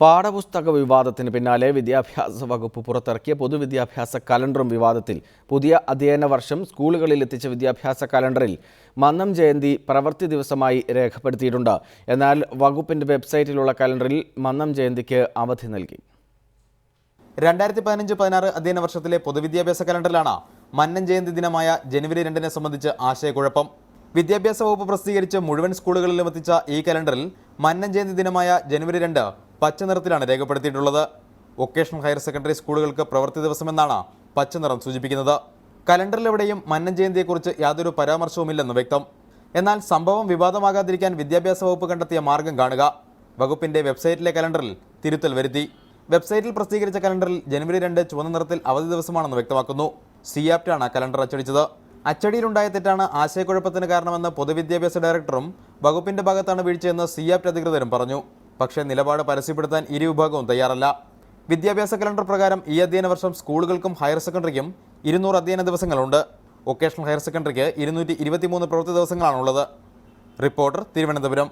പാഠപുസ്തക വിവാദത്തിന് പിന്നാലെ വിദ്യാഭ്യാസ വകുപ്പ് പുറത്തിറക്കിയ പൊതുവിദ്യാഭ്യാസ കലണ്ടറും വിവാദത്തിൽ. പുതിയ അധ്യയന വർഷം സ്കൂളുകളിൽ എത്തിച്ച വിദ്യാഭ്യാസ കലണ്ടറിൽ മന്നം ജയന്തി പ്രവൃത്തി ദിവസമായി രേഖപ്പെടുത്തിയിട്ടുണ്ട്. എന്നാൽ വകുപ്പിന്റെ വെബ്സൈറ്റിലുള്ള കലണ്ടറിൽ മന്നം ജയന്തിക്ക് അവധി നൽകി. രണ്ടായിരത്തി പതിനഞ്ച് പതിനാറ് അധ്യയന വർഷത്തിലെ പൊതുവിദ്യാഭ്യാസ കലണ്ടറിലാണ് മന്നം ജയന്തി ദിനമായ ജനുവരി രണ്ടിനെ സംബന്ധിച്ച് ആശയക്കുഴപ്പം. വിദ്യാഭ്യാസ വകുപ്പ് പ്രസിദ്ധീകരിച്ച് മുഴുവൻ സ്കൂളുകളിലും എത്തിച്ച ഈ കലണ്ടറിൽ മന്നം ജയന്തി ദിനമായ ജനുവരി രണ്ട് പച്ച നിറത്തിലാണ് രേഖപ്പെടുത്തിയിട്ടുള്ളത്. വൊക്കേഷണൽ ഹയർ സെക്കൻഡറി സ്കൂളുകൾക്ക് പ്രവൃത്തി ദിവസമെന്നാണ് പച്ച നിറം സൂചിപ്പിക്കുന്നത്. കലണ്ടറിലെവിടെയും മന്നൻ ജയന്തിയെക്കുറിച്ച് യാതൊരു പരാമർശവുമില്ലെന്ന് വ്യക്തം. എന്നാൽ സംഭവം വിവാദമാകാതിരിക്കാൻ വിദ്യാഭ്യാസ വകുപ്പ് കണ്ടെത്തിയ മാർഗം കാണുക. വകുപ്പിന്റെ വെബ്സൈറ്റിലെ കലണ്ടറിൽ തിരുത്തൽ വരുത്തി. വെബ്സൈറ്റിൽ പ്രസിദ്ധീകരിച്ച കലണ്ടറിൽ ജനുവരി രണ്ട് ചുവന്ന നിറത്തിൽ അവധി ദിവസമാണെന്ന് വ്യക്തമാക്കുന്നു. സിയാപ്റ്റാണ് കലണ്ടർ അച്ചടിച്ചത്. അച്ചടിയിലുണ്ടായ തെറ്റാണ് ആശയക്കുഴപ്പത്തിന് കാരണമെന്ന് പൊതുവിദ്യാഭ്യാസ ഡയറക്ടറും വകുപ്പിന്റെ ഭാഗത്താണ് വീഴ്ചയെന്ന് സിയാപ്റ്റ് അധികൃതരും പറഞ്ഞു. പക്ഷേ നിലപാട് പരസ്യപ്പെടുത്താൻ ഇരുവിഭാഗവും തയ്യാറല്ല. വിദ്യാഭ്യാസ കലണ്ടർ പ്രകാരം ഈ അധ്യയന വർഷം സ്കൂളുകൾക്കും ഹയർ സെക്കൻഡറിക്കും ഇരുന്നൂറ് അധ്യയന ദിവസങ്ങളുണ്ട്. വൊക്കേഷണൽ ഹയർ സെക്കൻഡറിക്ക് ഇരുന്നൂറ്റി ഇരുപത്തിമൂന്ന് പ്രവൃത്തി ദിവസങ്ങളാണുള്ളത്. റിപ്പോർട്ടർ തിരുവനന്തപുരം.